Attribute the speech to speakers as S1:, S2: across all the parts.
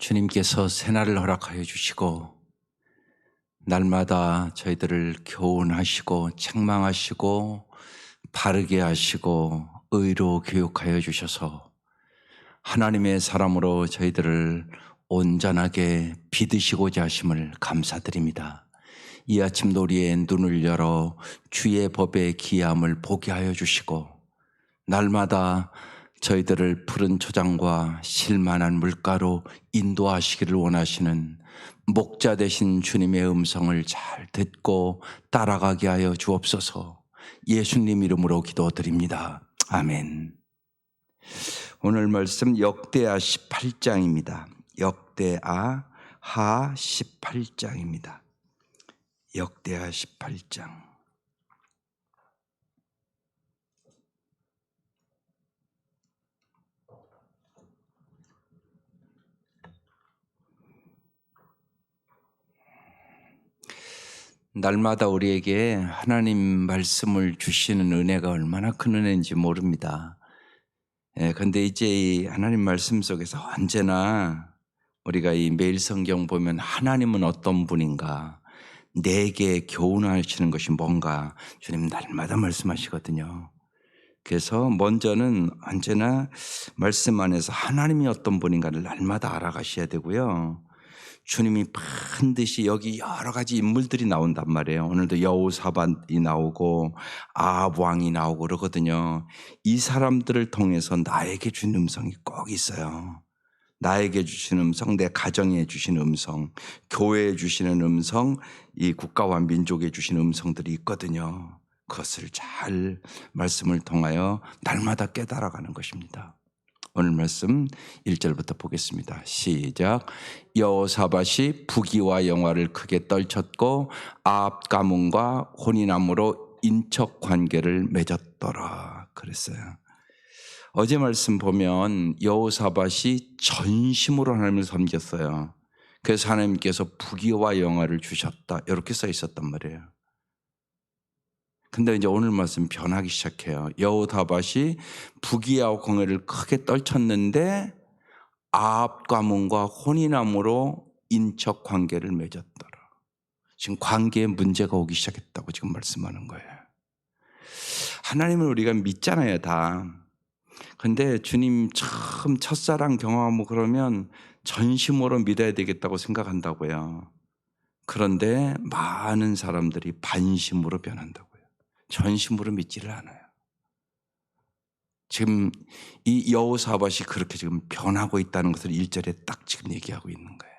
S1: 주님께서 새날을 허락하여 주시고 날마다 저희들을 교훈하시고 책망하시고 바르게 하시고 의로 교육하여 주셔서 하나님의 사람으로 저희들을 온전하게 믿으시고자 하심을 감사드립니다. 이 아침 도리에 눈을 열어 주의 법의 기함을 보게 하여 주시고 날마다 저희들을 푸른 초장과 실만한 물가로 인도하시기를 원하시는 목자 되신 주님의 음성을 잘 듣고 따라가게 하여 주옵소서 예수님 이름으로 기도드립니다. 아멘. 오늘 말씀 역대하 18장입니다. 역대하 하 18장입니다. 역대하 18장. 날마다 우리에게 하나님 말씀을 주시는 은혜가 얼마나 큰 은혜인지 모릅니다. 예, 근데 이제 이 하나님 말씀 속에서 언제나 우리가 이 매일 성경 보면 하나님은 어떤 분인가, 내게 교훈하시는 것이 뭔가 주님 날마다 말씀하시거든요. 그래서 먼저는 언제나 말씀 안에서 하나님이 어떤 분인가를 날마다 알아가셔야 되고요. 주님이 반드시 여기 여러 가지 인물들이 나온단 말이에요. 오늘도 여우사반이 나오고 아합 왕이 나오고 그러거든요. 이 사람들을 통해서 나에게 준 음성이 꼭 있어요. 나에게 주신 음성, 내 가정에 주신 음성, 교회에 주시는 음성, 이 국가와 민족에 주신 음성들이 있거든요. 그것을 잘 말씀을 통하여 날마다 깨달아가는 것입니다. 오늘 말씀 1절부터 보겠습니다. 시작. 여호사밧이 부귀와 영화를 크게 떨쳤고 아합 가문과 혼인함으로 인척 관계를 맺었더라. 그랬어요. 어제 말씀 보면 여호사밧이 전심으로 하나님을 섬겼어요. 그래서 하나님께서 부귀와 영화를 주셨다. 이렇게 써 있었단 말이에요. 근데 이제 오늘 말씀 변하기 시작해요. 여호다밧이 부귀와 공회를 크게 떨쳤는데 아합 가문과 혼인함으로 인척 관계를 맺었더라. 지금 관계에 문제가 오기 시작했다고 지금 말씀하는 거예요. 하나님을 우리가 믿잖아요, 다. 근데 주님 처음 첫사랑 경험하고 그러면 전심으로 믿어야 되겠다고 생각한다고요. 그런데 많은 사람들이 반심으로 변한다고요. 전심으로 믿지를 않아요. 지금 이 여호사밧이 그렇게 지금 변하고 있다는 것을 1절에 딱 지금 얘기하고 있는 거예요.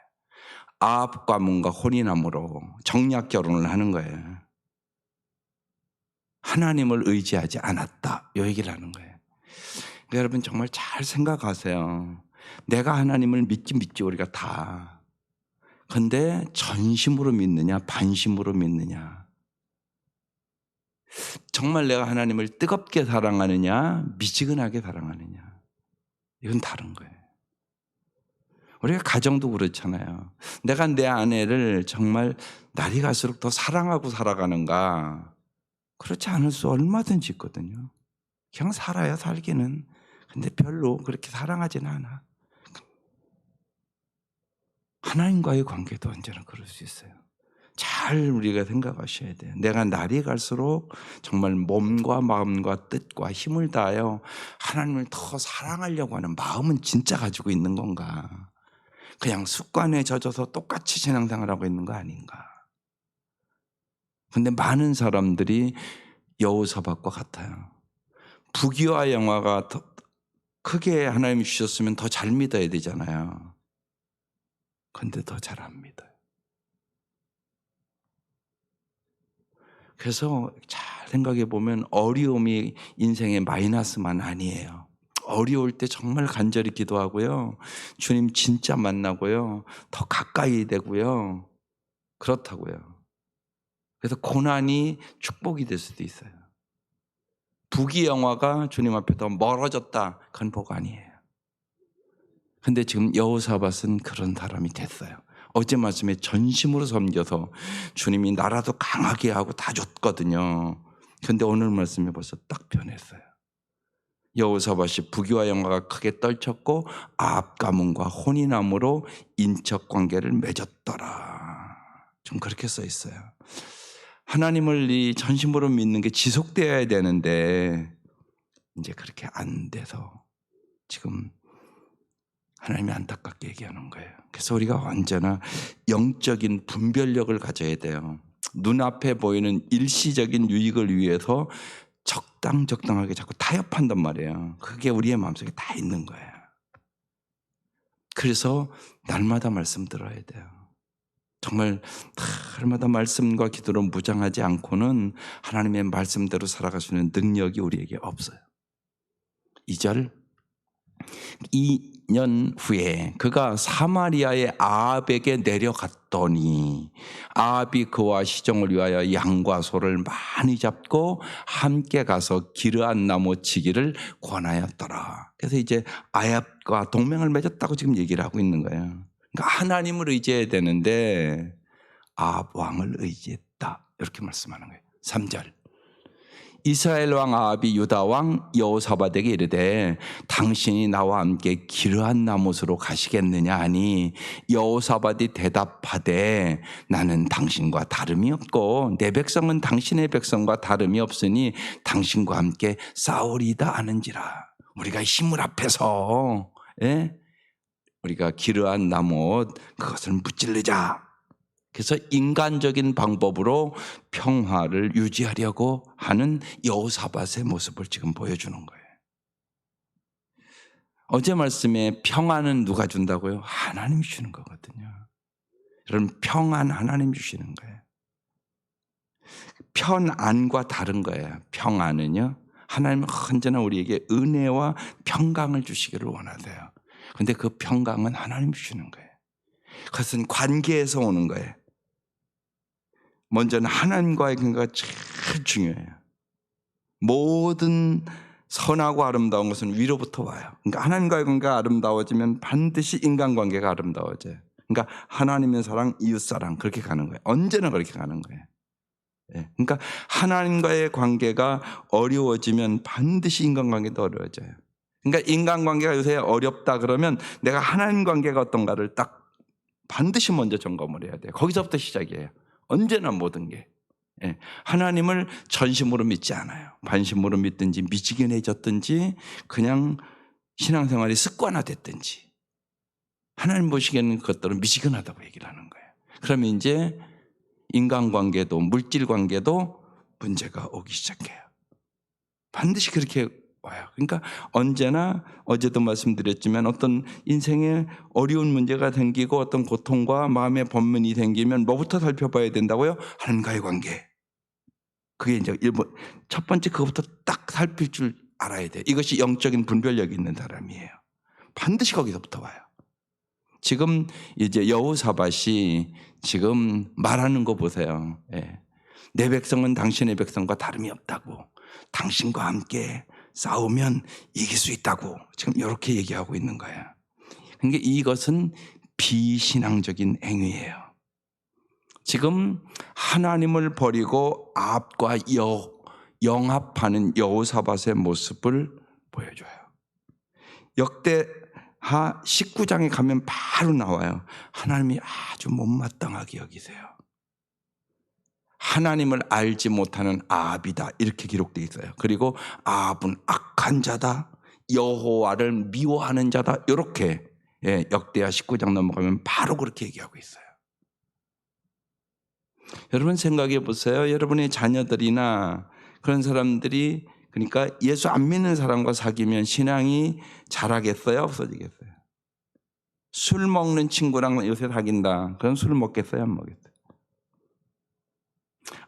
S1: 아합 가문과 혼인함으로 정략 결혼을 하는 거예요. 하나님을 의지하지 않았다. 이 얘기를 하는 거예요. 그러니까 여러분 정말 잘 생각하세요. 내가 하나님을 믿지 믿지 우리가 다. 근데 전심으로 믿느냐 반심으로 믿느냐. 정말 내가 하나님을 뜨겁게 사랑하느냐, 미지근하게 사랑하느냐. 이건 다른 거예요. 우리가 가정도 그렇잖아요. 내가 내 아내를 정말 날이 갈수록 더 사랑하고 살아가는가? 그렇지 않을 수 얼마든지 있거든요. 그냥 살아야 살기는. 근데 별로 그렇게 사랑하지는 않아. 하나님과의 관계도 언제나 그럴 수 있어요. 잘 우리가 생각하셔야 돼요. 내가 날이 갈수록 정말 몸과 마음과 뜻과 힘을 다하여 하나님을 더 사랑하려고 하는 마음은 진짜 가지고 있는 건가? 그냥 습관에 젖어서 똑같이 신앙생활 하고 있는 거 아닌가? 근데 많은 사람들이 여우사박과 같아요. 부귀와 영화가 더 크게 하나님이 주셨으면 더 잘 믿어야 되잖아요. 근데 더 잘 안 믿어요. 그래서 잘 생각해 보면 어려움이 인생의 마이너스만 아니에요. 어려울 때 정말 간절히 기도하고요. 주님 진짜 만나고요. 더 가까이 되고요. 그렇다고요. 그래서 고난이 축복이 될 수도 있어요. 부귀 영화가 주님 앞에 더 멀어졌다. 그건 복 아니에요. 근데 지금 여호사밧은 그런 사람이 됐어요. 어제 말씀에 전심으로 섬겨서 주님이 나라도 강하게 하고 다 줬거든요. 근데 오늘 말씀에 벌써 딱 변했어요. 여호사밧이 부귀와 영화가 크게 떨쳤고 아합 가문과 혼인함으로 인척 관계를 맺었더라. 좀 그렇게 써 있어요. 하나님을 이 전심으로 믿는 게 지속되어야 되는데 이제 그렇게 안 돼서 지금 하나님이 안타깝게 얘기하는 거예요. 그래서 우리가 언제나 영적인 분별력을 가져야 돼요. 눈앞에 보이는 일시적인 유익을 위해서 적당 적당하게 자꾸 타협한단 말이에요. 그게 우리의 마음속에 다 있는 거예요. 그래서 날마다 말씀 들어야 돼요. 정말 날마다 말씀과 기도로 무장하지 않고는 하나님의 말씀대로 살아갈 수 있는 능력이 우리에게 없어요. 2절 2 년 후에 그가 사마리아의 아합에게 내려갔더니 아합이 그와 시종을 위하여 양과 소를 많이 잡고 함께 가서 기르한 나무 치기를 권하였더라. 그래서 이제 아합과 동맹을 맺었다고 지금 얘기를 하고 있는 거예요. 그러니까 하나님을 의지해야 되는데 아합 왕을 의지했다. 이렇게 말씀하는 거예요. 3절 이스라엘 왕 아합이 유다 왕 여호사밧에게 이르되 당신이 나와 함께 기르한 나못으로 가시겠느냐? 하니 여호사밧이 대답하되 나는 당신과 다름이 없고 내 백성은 당신의 백성과 다름이 없으니 당신과 함께 싸우리다 하는지라. 우리가 힘을 합해서 예? 우리가 기르한 나못 그것을 무찔르자 그래서 인간적인 방법으로 평화를 유지하려고 하는 여호사밧의 모습을 지금 보여주는 거예요. 어제 말씀에 평안은 누가 준다고요? 하나님이 주는 거거든요. 여러분 평안 하나님 주시는 거예요. 편안과 다른 거예요. 평안은요. 하나님은 언제나 우리에게 은혜와 평강을 주시기를 원하세요. 근데 그 평강은 하나님 주시는 거예요. 그것은 관계에서 오는 거예요. 먼저는 하나님과의 관계가 제일 중요해요. 모든 선하고 아름다운 것은 위로부터 와요. 그러니까 하나님과의 관계가 아름다워지면 반드시 인간관계가 아름다워져요. 그러니까 하나님의 사랑, 이웃 사랑 그렇게 가는 거예요. 언제나 그렇게 가는 거예요. 예. 그러니까 하나님과의 관계가 어려워지면 반드시 인간관계도 어려워져요. 그러니까 인간관계가 요새 어렵다 그러면 내가 하나님 관계가 어떤가를 딱 반드시 먼저 점검을 해야 돼요. 거기서부터 시작이에요. 언제나 모든 게. 예. 하나님을 전심으로 믿지 않아요. 반심으로 믿든지 미지근해졌든지 그냥 신앙생활이 습관화됐든지 하나님 보시기에는 그것들은 미지근하다고 얘기를 하는 거예요. 그러면 이제 인간관계도 물질관계도 문제가 오기 시작해요. 반드시 그렇게 와요. 그러니까 언제나 어제도 말씀드렸지만 어떤 인생에 어려운 문제가 생기고 어떤 고통과 마음의 번문이 생기면 뭐부터 살펴봐야 된다고요? 하나님과의 관계. 그게 이제 일본 첫 번째 그것부터 딱 살필 줄 알아야 돼요. 이것이 영적인 분별력이 있는 사람이에요. 반드시 거기서부터 와요. 지금 이제 여호사밧이 지금 말하는 거 보세요. 예. 내 백성은 당신의 백성과 다름이 없다고. 당신과 함께 싸우면 이길 수 있다고 지금 이렇게 얘기하고 있는 거예요. 그러니까 이것은 비신앙적인 행위예요. 지금 하나님을 버리고 앞과 여, 영합하는 여호사밧의 모습을 보여줘요. 역대하 19장에 가면 바로 나와요. 하나님이 아주 못마땅하게 여기세요. 하나님을 알지 못하는 아합이다 이렇게 기록되어 있어요. 그리고 아합은 악한 자다, 여호와를 미워하는 자다 이렇게 예, 역대하 19장 넘어가면 바로 그렇게 얘기하고 있어요. 여러분 생각해 보세요. 여러분의 자녀들이나 그런 사람들이 그러니까 예수 안 믿는 사람과 사귀면 신앙이 자라겠어요? 없어지겠어요? 술 먹는 친구랑 요새 사귄다. 그럼 술 먹겠어요? 안 먹겠어요?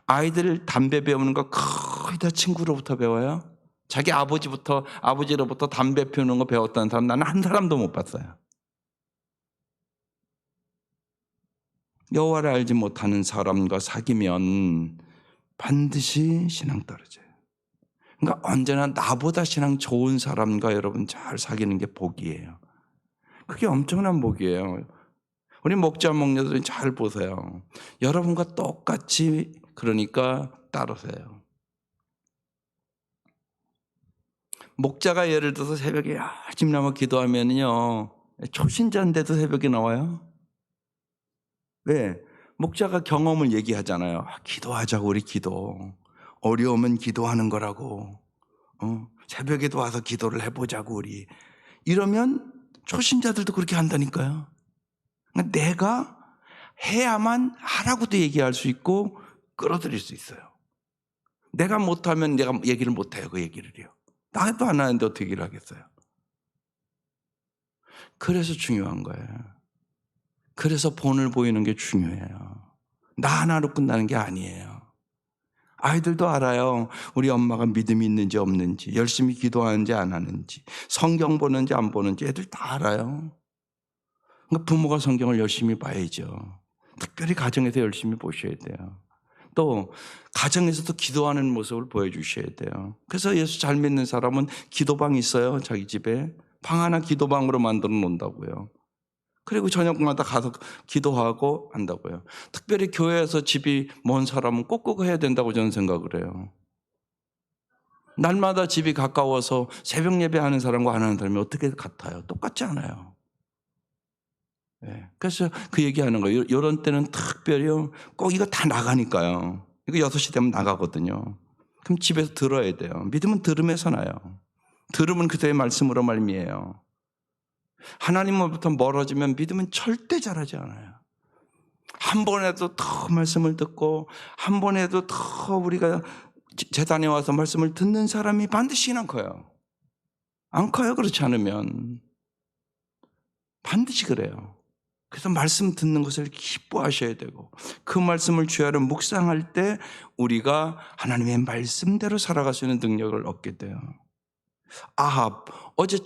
S1: 아이들 담배 배우는 거 거의 다 친구로부터 배워요. 자기 아버지부터 아버지로부터 담배 피우는 거 배웠다는 사람 나는 한 사람도 못 봤어요. 여호와를 알지 못하는 사람과 사귀면 반드시 신앙 떨어져요. 그러니까 언제나 나보다 신앙 좋은 사람과 여러분 잘 사귀는 게 복이에요. 그게 엄청난 복이에요. 우리 목자 목녀들이 잘 보세요. 여러분과 똑같이 그러니까 따르세요. 목자가 예를 들어서 새벽에 아침나마 기도하면요 초신자인데도 새벽에 나와요. 왜? 목자가 경험을 얘기하잖아요. 아, 기도하자고 우리 기도. 어려우면 기도하는 거라고. 어, 새벽에도 와서 기도를 해보자고 우리. 이러면 초신자들도 그렇게 한다니까요. 그러니까 내가 해야만 하라고도 얘기할 수 있고 끌어들일 수 있어요. 내가 못하면 내가 얘기를 못해요. 그 얘기를요. 나도 안 하는데 어떻게 얘기를 하겠어요. 그래서 중요한 거예요. 그래서 본을 보이는 게 중요해요. 나 하나로 끝나는 게 아니에요. 아이들도 알아요. 우리 엄마가 믿음이 있는지 없는지, 열심히 기도하는지 안 하는지, 성경 보는지 안 보는지 애들 다 알아요. 그러니까 부모가 성경을 열심히 봐야죠. 특별히 가정에서 열심히 보셔야 돼요. 또 가정에서도 기도하는 모습을 보여주셔야 돼요. 그래서 예수 잘 믿는 사람은 기도방 있어요. 자기 집에 방 하나 기도방으로 만들어 놓는다고요. 그리고 저녁마다 가서 기도하고 한다고요. 특별히 교회에서 집이 먼 사람은 꼭꼭 해야 된다고 저는 생각을 해요. 날마다 집이 가까워서 새벽 예배하는 사람과 안 하는 사람이 어떻게 같아요? 똑같지 않아요. 네. 그래서 그 얘기하는 거예요. 이런 때는 특별히 꼭 이거 다 나가니까요. 이거 6시 되면 나가거든요. 그럼 집에서 들어야 돼요. 믿음은 들음에서 나요. 들음은 그대의 말씀으로 말미에요. 하나님으로부터 멀어지면 믿음은 절대 자라지 않아요. 한 번에도 더 말씀을 듣고 한 번에도 더 우리가 재단에 와서 말씀을 듣는 사람이 반드시 안 커요. 안 커요. 그렇지 않으면 반드시 그래요. 그래서 말씀 듣는 것을 기뻐하셔야 되고 그 말씀을 주야로 묵상할 때 우리가 하나님의 말씀대로 살아갈 수 있는 능력을 얻게 돼요. 아합 어제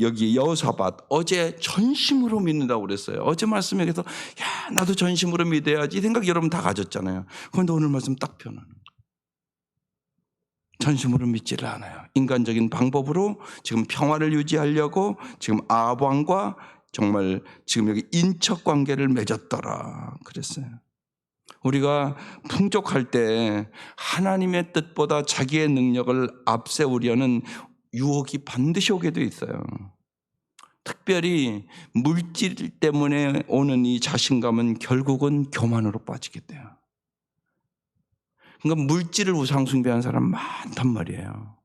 S1: 여기 여호사밧 어제 전심으로 믿는다고 그랬어요. 어제 말씀에 그래서 야 나도 전심으로 믿어야지 이 생각 여러분 다 가졌잖아요. 그런데 오늘 말씀 딱 변하는. 전심으로 믿지를 않아요. 인간적인 방법으로 지금 평화를 유지하려고 지금 아합 왕과 정말 지금 여기 인척 관계를 맺었더라 그랬어요. 우리가 풍족할 때 하나님의 뜻보다 자기의 능력을 앞세우려는 유혹이 반드시 오게 돼 있어요. 특별히 물질 때문에 오는 이 자신감은 결국은 교만으로 빠지게 돼요. 그러니까 물질을 우상숭배하는 사람 많단 말이에요.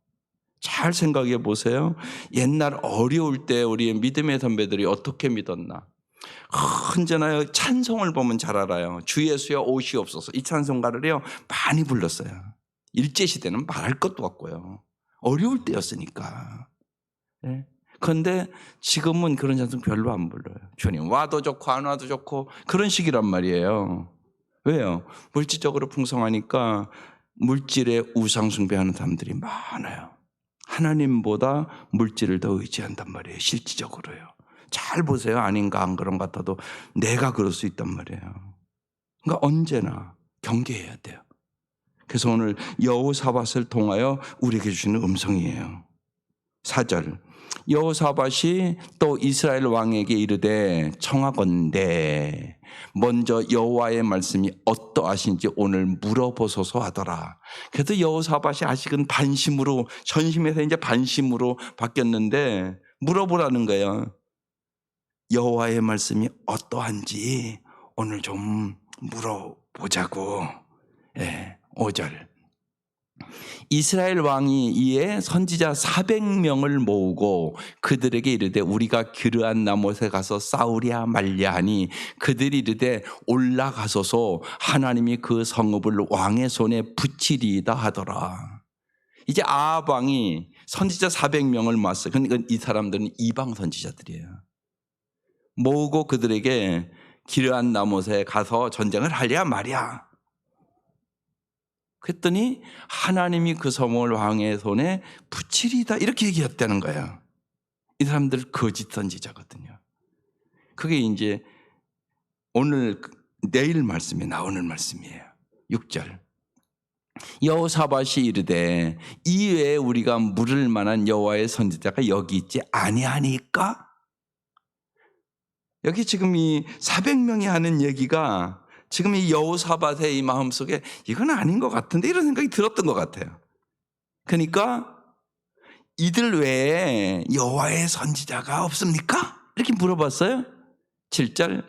S1: 잘 생각해 보세요. 옛날 어려울 때 우리 믿음의 선배들이 어떻게 믿었나. 언제나 찬송을 보면 잘 알아요. 주 예수여 옷이 없어서 이 찬송가를요 많이 불렀어요. 일제 시대는 말할 것도 없고요. 어려울 때였으니까. 네. 그런데 지금은 그런 찬송 별로 안 불러요. 주님 와도 좋고 안 와도 좋고 그런 식이란 말이에요. 왜요? 물질적으로 풍성하니까 물질에 우상숭배하는 사람들이 많아요. 하나님보다 물질을 더 의지한단 말이에요. 실질적으로요. 잘 보세요. 아닌가 안 그런 것 같아도 내가 그럴 수 있단 말이에요. 그러니까 언제나 경계해야 돼요. 그래서 오늘 여호사밧을 통하여 우리에게 주시는 음성이에요. 4절 여호사밧이 또 이스라엘 왕에게 이르되 청하건대 먼저 여호와의 말씀이 어떠하신지 오늘 물어보소서 하더라. 그래도 여호사밧이 아직은 반심으로 전심에서 이제 반심으로 바뀌었는데 물어보라는 거예요. 여호와의 말씀이 어떠한지 오늘 좀 물어보자고. 예, 5절. 이스라엘 왕이 이에 선지자 400명을 모으고 그들에게 이르되 우리가 기르한 나못에 가서 싸우랴 말랴 하니 그들이 이르되 올라가소서 하나님이 그 성읍을 왕의 손에 붙이리이다 하더라. 이제 아합 왕이 선지자 400명을 모았어요. 그러니까 이 사람들은 이방 선지자들이에요. 모으고 그들에게 기르한 나못에 가서 전쟁을 하랴 말랴. 그랬더니 하나님이 그 성을 왕의 손에 붙이리다 이렇게 얘기했다는 거예요. 이 사람들 거짓 선지자거든요. 그게 이제 오늘 내일 말씀에 나오는 말씀이에요. 6절. 여호사밧이 이르되 이외에 우리가 물을 만한 여호와의 선지자가 여기 있지 아니하니까 여기 지금 이 400명이 하는 얘기가 지금 이 여호사밧의 이 마음 속에 이건 아닌 것 같은데 이런 생각이 들었던 것 같아요. 그러니까 이들 외에 여호와의 선지자가 없습니까? 이렇게 물어봤어요. 7절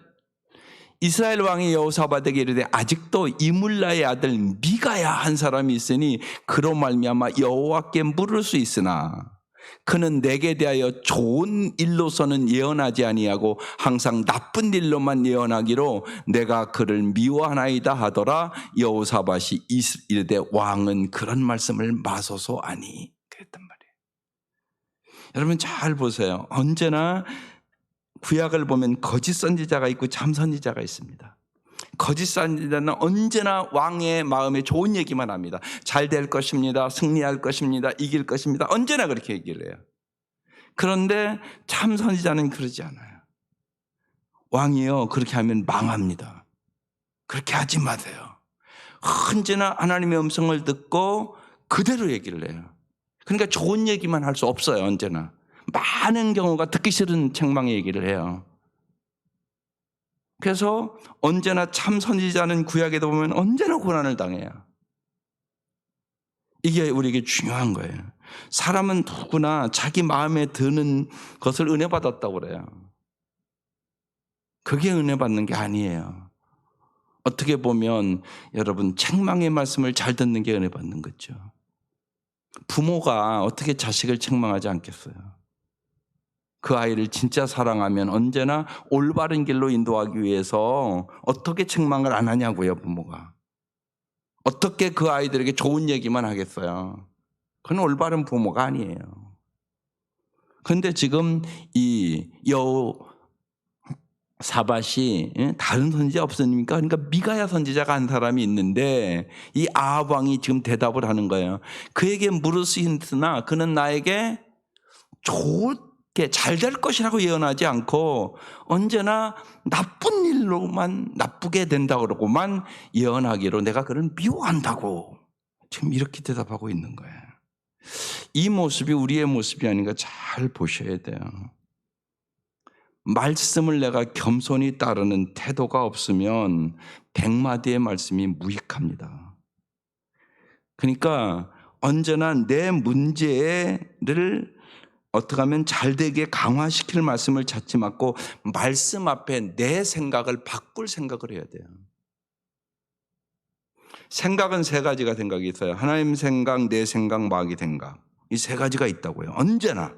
S1: 이스라엘 왕이 여호사밧에게 이르되 아직도 이물라의 아들 미가야 한 사람이 있으니 그로 말미암아 여호와께 물을 수 있으나 그는 내게 대하여 좋은 일로서는 예언하지 아니하고 항상 나쁜 일로만 예언하기로 내가 그를 미워하나이다 하더라 여호사밧이 이스- 이르되 왕은 그런 말씀을 마소서 아니 그랬단 말이에요. 여러분 잘 보세요. 언제나 구약을 보면 거짓 선지자가 있고 참 선지자가 있습니다. 거짓 선지자는 언제나 왕의 마음에 좋은 얘기만 합니다. 잘 될 것입니다. 승리할 것입니다. 이길 것입니다. 언제나 그렇게 얘기를 해요. 그런데 참 선지자는 그러지 않아요. 왕이요 그렇게 하면 망합니다. 그렇게 하지 마세요. 언제나 하나님의 음성을 듣고 그대로 얘기를 해요. 그러니까 좋은 얘기만 할 수 없어요. 언제나. 많은 경우가 듣기 싫은 책망의 얘기를 해요. 그래서 언제나 참 선지자는 구약에도 보면 언제나 고난을 당해요. 이게 우리에게 중요한 거예요. 사람은 누구나 자기 마음에 드는 것을 은혜 받았다고 그래요. 그게 은혜 받는 게 아니에요. 어떻게 보면 여러분 책망의 말씀을 잘 듣는 게 은혜 받는 거죠. 부모가 어떻게 자식을 책망하지 않겠어요? 그 아이를 진짜 사랑하면 언제나 올바른 길로 인도하기 위해서 어떻게 책망을 안 하냐고요, 부모가. 어떻게 그 아이들에게 좋은 얘기만 하겠어요? 그건 올바른 부모가 아니에요. 그런데 지금 이 여우 사밭이 예? 다른 선지자 없습니까? 그러니까 미가야 선지자가 한 사람이 있는데 이 아합 왕이 지금 대답을 하는 거예요. 그에게 수 있으나 그는 나에게 좋게 잘 될 것이라고 예언하지 않고 언제나 나쁜 일로만 나쁘게 된다 그러고만 예언하기로 내가 그를 미워한다고 지금 이렇게 대답하고 있는 거예요. 이 모습이 우리의 모습이 아닌가 잘 보셔야 돼요. 말씀을 내가 겸손히 따르는 태도가 없으면 백마디의 말씀이 무익합니다. 그러니까 언제나 내 문제를 어떻게 하면 잘 되게 강화시킬 말씀을 찾지 말고 말씀 앞에 내 생각을 바꿀 생각을 해야 돼요. 생각은 세 가지가 생각이 있어요. 하나님 생각, 내 생각, 마귀 생각. 이 세 가지가 있다고요. 언제나.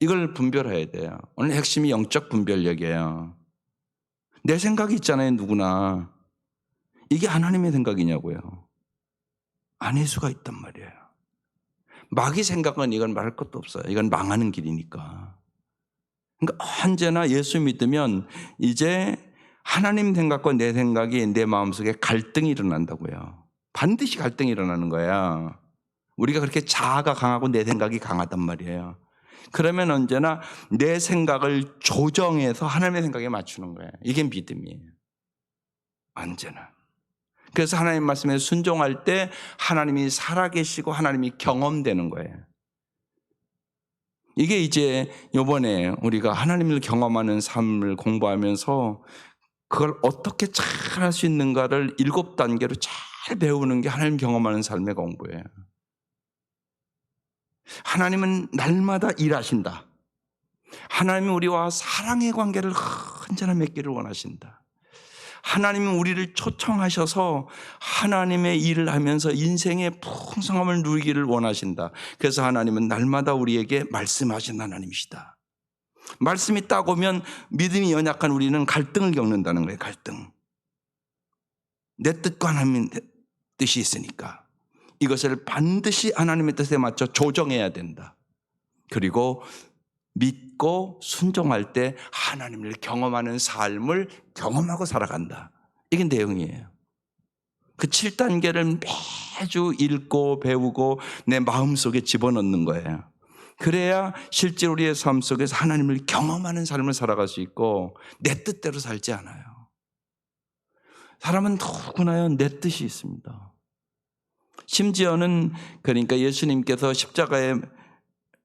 S1: 이걸 분별해야 돼요. 오늘 핵심이 영적 분별력이에요. 내 생각이 있잖아요, 누구나. 이게 하나님의 생각이냐고요. 아닐 수가 있단 말이에요. 마귀 생각은 이건 말할 것도 없어요. 이건 망하는 길이니까. 그러니까 언제나 예수 믿으면 이제 하나님 생각과 내 생각이 내 마음속에 갈등이 일어난다고요. 반드시 갈등이 일어나는 거야. 우리가 그렇게 자아가 강하고 내 생각이 강하단 말이에요. 그러면 언제나 내 생각을 조정해서 하나님의 생각에 맞추는 거예요. 이게 믿음이에요. 언제나. 그래서 하나님 말씀에 순종할 때 하나님이 살아계시고 하나님이 경험되는 거예요. 이게 이제 요번에 우리가 하나님을 경험하는 삶을 공부하면서 그걸 어떻게 잘 할 수 있는가를 일곱 단계로 잘 배우는 게 하나님 경험하는 삶의 공부예요. 하나님은 날마다 일하신다. 하나님은 우리와 사랑의 관계를 언제나 맺기를 원하신다. 하나님은 우리를 초청하셔서 하나님의 일을 하면서 인생의 풍성함을 누리기를 원하신다. 그래서 하나님은 날마다 우리에게 말씀하신 하나님이시다. 말씀이 딱 오면 믿음이 연약한 우리는 갈등을 겪는다는 거예요. 갈등. 내 뜻과 하나님의 뜻이 있으니까 이것을 반드시 하나님의 뜻에 맞춰 조정해야 된다. 그리고 믿고 순종할 때 하나님을 경험하는 삶을 경험하고 살아간다. 이게 내용이에요. 그 7단계를 매주 읽고 배우고 내 마음속에 집어넣는 거예요. 그래야 실제 우리의 삶 속에서 하나님을 경험하는 삶을 살아갈 수 있고 내 뜻대로 살지 않아요. 사람은 누구나요 내 뜻이 있습니다. 심지어는 그러니까 예수님께서 십자가에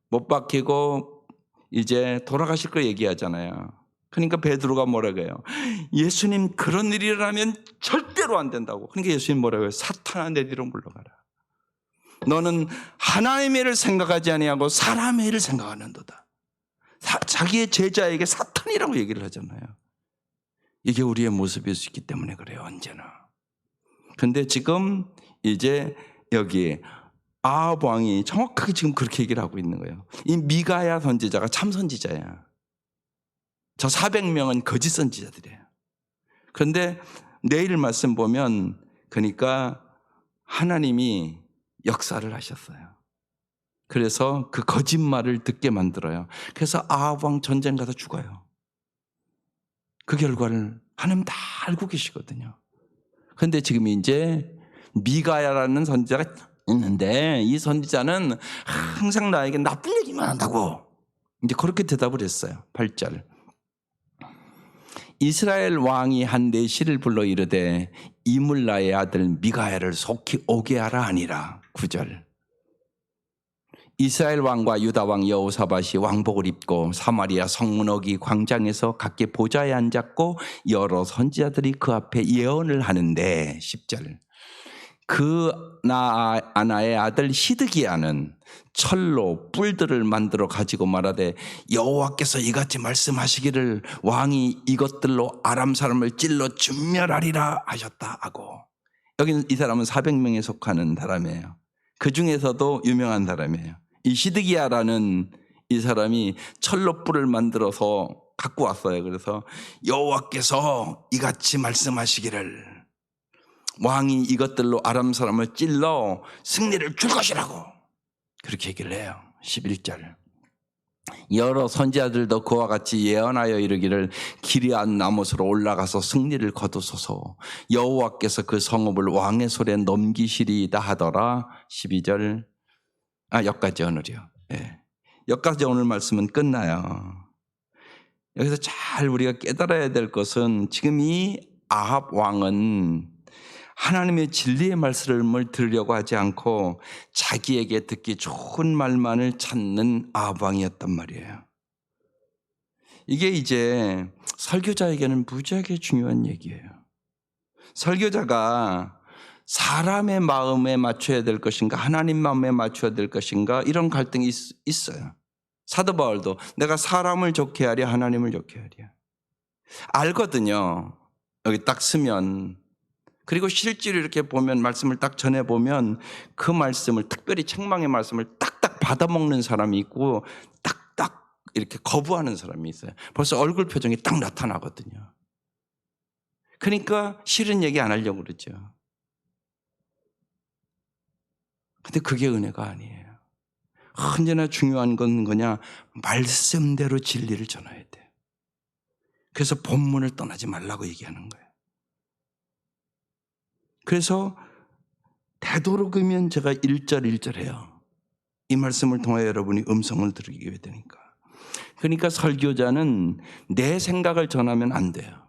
S1: 못 박히고 이제 돌아가실 거 얘기하잖아요. 그러니까 베드로가 뭐라고 해요? 예수님 그런 일이 일어나면 절대로 안 된다고. 그러니까 예수님 뭐라고 해요? 사탄아 내 뒤로 물러가라. 너는 하나님의 일을 생각하지 아니하고 사람의 일을 생각하는도다. 사- 자기의 제자에게 사탄이라고 얘기를 하잖아요. 이게 우리의 모습일 수 있기 때문에 그래요. 언제나. 근데 지금 이제 여기 아합 왕이 정확하게 지금 그렇게 얘기를 하고 있는 거예요. 이 미가야 선지자가 참 선지자야. 저 400명은 거짓 선지자들이에요. 그런데 내일 말씀 보면 그러니까 하나님이 역사를 하셨어요. 그래서 그 거짓말을 듣게 만들어요. 그래서 아합 왕 전쟁 가서 죽어요. 그 결과를 하나님 다 알고 계시거든요. 근데 지금 이제 미가야라는 선지자가 있는데 이 선지자는 항상 나에게 나쁜 얘기만 한다고 이제 그렇게 대답을 했어요. 8절. 이스라엘 왕이 한 내시를 불러 이르되 이물라의 아들 미가야를 속히 오게 하라 하니라. 9절. 이스라엘 왕과 유다 왕 여호사밧이 왕복을 입고 사마리아 성문 어기 광장에서 각기 보좌에 앉았고 여러 선지자들이 그 앞에 예언을 하는데 10절 그 나아나의 아들 히드기야는 철로 뿔들을 만들어 가지고 말하되 여호와께서 이같이 말씀하시기를 왕이 이것들로 아람 사람을 찔러 준멸하리라 하셨다 하고 여기는 이 사람은 400명에 속하는 사람이에요. 그 중에서도 유명한 사람이에요. 이 시드기야라는 이 사람이 철로 뿔을 만들어서 갖고 왔어요. 그래서 여호와께서 이같이 말씀하시기를 왕이 이것들로 아람 사람을 찔러 승리를 줄 것이라고 그렇게 얘기를 해요. 11절. 여러 선지자들도 그와 같이 예언하여 이르기를 기리안 나못으로 올라가서 승리를 거두소서 여호와께서 그 성읍을 왕의 손에 넘기시리이다 하더라 12절 아 여기까지 오늘이요 예. 여기까지 오늘 말씀은 끝나요 여기서 잘 우리가 깨달아야 될 것은 지금 이 아합 왕은 하나님의 진리의 말씀을 들으려고 하지 않고 자기에게 듣기 좋은 말만을 찾는 아방이었단 말이에요. 이게 이제 설교자에게는 무지하게 중요한 얘기예요. 설교자가 사람의 마음에 맞춰야 될 것인가, 하나님 마음에 맞춰야 될 것인가, 이런 갈등이 있, 있어요. 사도 바울도 내가 사람을 좋게 하랴, 하나님을 좋게 하랴. 알거든요. 여기 딱 쓰면 그리고 실제로 이렇게 보면 말씀을 딱 전해 보면 그 말씀을 특별히 책망의 말씀을 딱딱 받아먹는 사람이 있고 딱딱 이렇게 거부하는 사람이 있어요. 벌써 얼굴 표정이 딱 나타나거든요. 그러니까 싫은 얘기 안 하려고 그러죠. 근데 그게 은혜가 아니에요. 언제나 중요한 건 뭐냐? 말씀대로 진리를 전해야 돼요. 그래서 본문을 떠나지 말라고 얘기하는 거예요. 그래서 되도록이면 제가 1절 1절 해요. 이 말씀을 통해 여러분이 음성을 들으게 되니까. 그러니까 설교자는 내 생각을 전하면 안 돼요.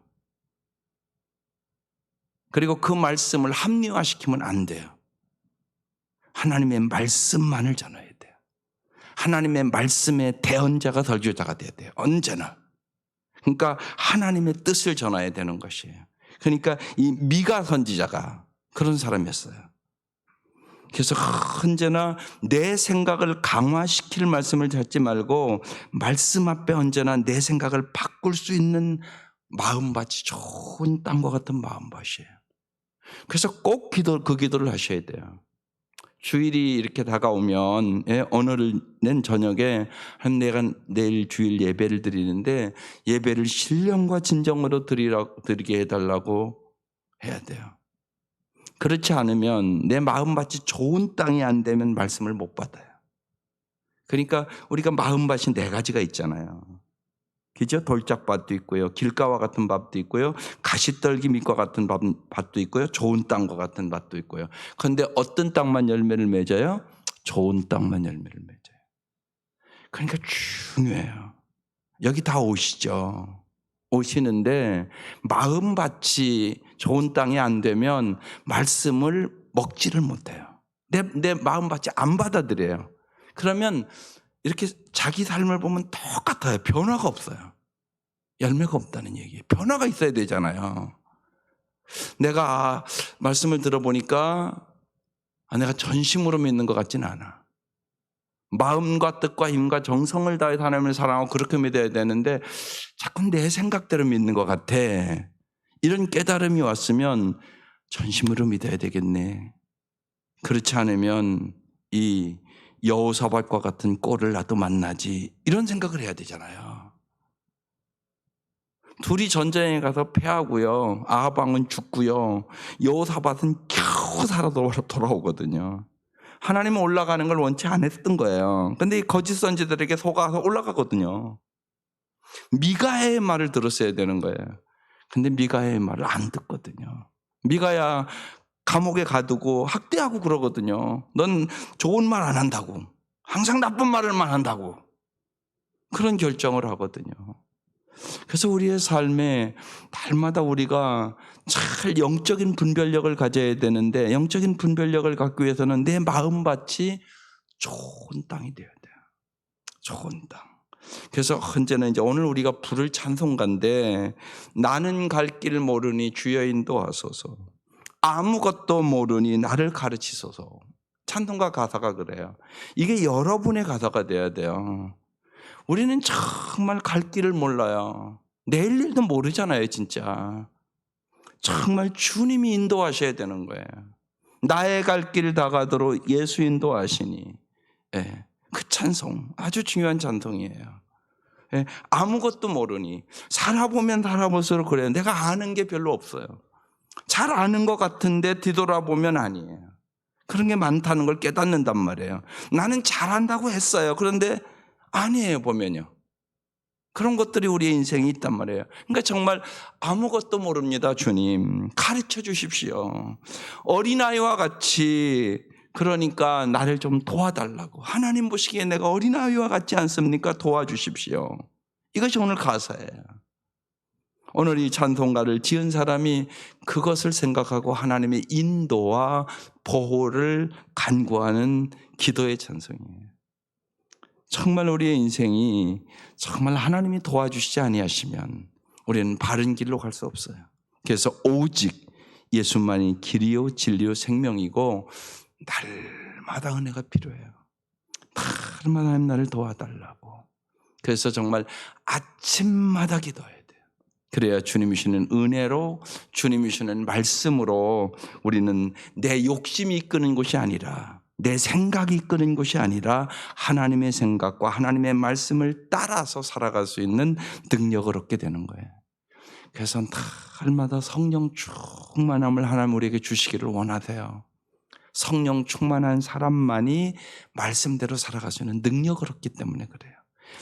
S1: 그리고 그 말씀을 합리화시키면 안 돼요. 하나님의 말씀만을 전해야 돼요. 하나님의 말씀의 대언자가 설교자가 돼야 돼요. 언제나. 그러니까 하나님의 뜻을 전해야 되는 것이에요. 그러니까 이 미가 선지자가 그런 사람이었어요. 그래서 언제나 내 생각을 강화시킬 말씀을 찾지 말고 말씀 앞에 언제나 내 생각을 바꿀 수 있는 마음밭이 좋은 땅과 같은 마음밭이에요. 그래서 꼭 기도, 그 기도를 하셔야 돼요. 주일이 이렇게 다가오면 예, 오늘은 저녁에 한 내가 내일 주일 예배를 드리는데 예배를 신령과 진정으로 드리라, 드리게 해달라고 해야 돼요. 그렇지 않으면 내 마음밭이 좋은 땅이 안 되면 말씀을 못 받아요. 그러니까 우리가 마음밭이 네 가지가 있잖아요. 그죠? 돌짝밭도 있고요. 길가와 같은 밭도 있고요. 가시떨기 밑과 같은 밭도 있고요. 좋은 땅과 같은 밭도 있고요. 그런데 어떤 땅만 열매를 맺어요? 좋은 땅만 열매를 맺어요. 그러니까 중요해요. 여기 다 오시죠. 오시는데 마음밭이 좋은 땅이 안 되면 말씀을 먹지를 못해요. 내, 내 마음밭이 안 받아들여요. 그러면 이렇게 자기 삶을 보면 똑같아요. 변화가 없어요. 열매가 없다는 얘기예요. 변화가 있어야 되잖아요. 내가 아, 말씀을 들어보니까 아, 내가 전심으로 믿는 것 같지는 않아. 마음과 뜻과 힘과 정성을 다해 하나님을 사랑하고 그렇게 믿어야 되는데 자꾸 내 생각대로 믿는 것 같아. 이런 깨달음이 왔으면 전심으로 믿어야 되겠네. 그렇지 않으면 이 여호사밧과 같은 꼴을 나도 만나지 이런 생각을 해야 되잖아요. 둘이 전쟁에 가서 패하고요. 아합왕은 죽고요. 여호사밧은 겨우 살아 돌아오거든요. 하나님은 올라가는 걸 원치 않았던 거예요. 근데 이 거짓 선지들에게 속아서 올라가거든요. 미가의 말을 들었어야 되는 거예요. 근데 미가의 말을 안 듣거든요. 미가야 감옥에 가두고 학대하고 그러거든요. 넌 좋은 말 안 한다고. 항상 나쁜 말을만 한다고. 그런 결정을 하거든요. 그래서 우리의 삶에 날마다 우리가 잘 영적인 분별력을 가져야 되는데 영적인 분별력을 갖기 위해서는 내 마음밭이 좋은 땅이 되어야 돼요. 좋은 땅. 그래서 언제나 이제 오늘 우리가 부를 찬송가인데 나는 갈 길 모르니 주여 인도하소서. 아무것도 모르니 나를 가르치소서. 찬송가 가사가 그래요. 이게 여러분의 가사가 돼야 돼요. 우리는 정말 갈 길을 몰라요. 내일 일도 모르잖아요, 진짜. 정말 주님이 인도하셔야 되는 거예요. 나의 갈 길 다가도록 예수 인도하시니. 예, 그 찬송, 아주 중요한 찬송이에요. 예, 아무것도 모르니. 살아보면 살아볼수록 그래요. 내가 아는 게 별로 없어요. 잘 아는 것 같은데 뒤돌아보면 아니에요. 그런 게 많다는 걸 깨닫는단 말이에요. 나는 잘한다고 했어요. 그런데 아니에요, 보면요. 그런 것들이 우리의 인생에 있단 말이에요. 그러니까 정말 아무것도 모릅니다, 주님. 가르쳐 주십시오. 어린아이와 같이 그러니까 나를 좀 도와달라고. 하나님 보시기에 내가 어린아이와 같지 않습니까? 도와주십시오. 이것이 오늘 가사예요. 오늘 이 찬송가를 지은 사람이 그것을 생각하고 하나님의 인도와 보호를 간구하는 기도의 찬송이에요. 정말 우리의 인생이 정말 하나님이 도와주시지 아니하시면 우리는 바른 길로 갈 수 없어요. 그래서 오직 예수만이 길이요 진리요 생명이고 날마다 은혜가 필요해요. 날마다 하나님 나를 도와달라고. 그래서 정말 아침마다 기도해야 돼요. 그래야 주님이 주는 은혜로 주님이 주는 말씀으로 우리는 내 욕심이 이끄는 것이 아니라 내 생각이 이끄는 것이 아니라 하나님의 생각과 하나님의 말씀을 따라서 살아갈 수 있는 능력을 얻게 되는 거예요. 그래서 날마다 성령 충만함을 하나님 우리에게 주시기를 원하세요. 성령 충만한 사람만이 말씀대로 살아갈 수 있는 능력을 얻기 때문에 그래요.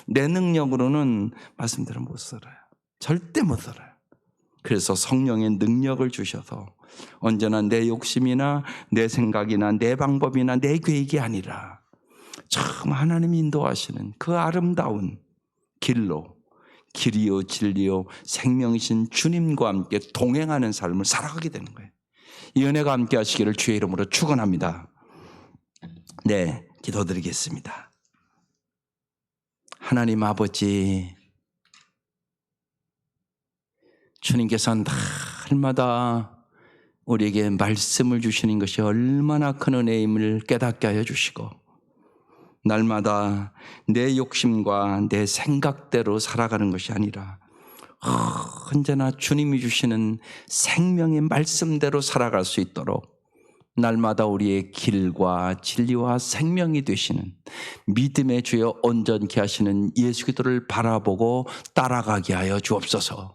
S1: 내 능력으로는 말씀대로 못 살아요. 절대 못 살아요. 그래서 성령의 능력을 주셔서 언제나 내 욕심이나 내 생각이나 내 방법이나 내 계획이 아니라 참 하나님이 인도하시는 그 아름다운 길로 길이요 진리요 생명이신 주님과 함께 동행하는 삶을 살아가게 되는 거예요. 이 은혜가 함께 하시기를 주의 이름으로 축원합니다. 네, 기도드리겠습니다. 하나님 아버지 주님께서는 날마다 우리에게 말씀을 주시는 것이 얼마나 큰 은혜임을 깨닫게 하여 주시고 날마다 내 욕심과 내 생각대로 살아가는 것이 아니라 언제나 주님이 주시는 생명의 말씀대로 살아갈 수 있도록 날마다 우리의 길과 진리와 생명이 되시는 믿음의 주여 온전케 하시는 예수 기도를 바라보고 따라가게 하여 주옵소서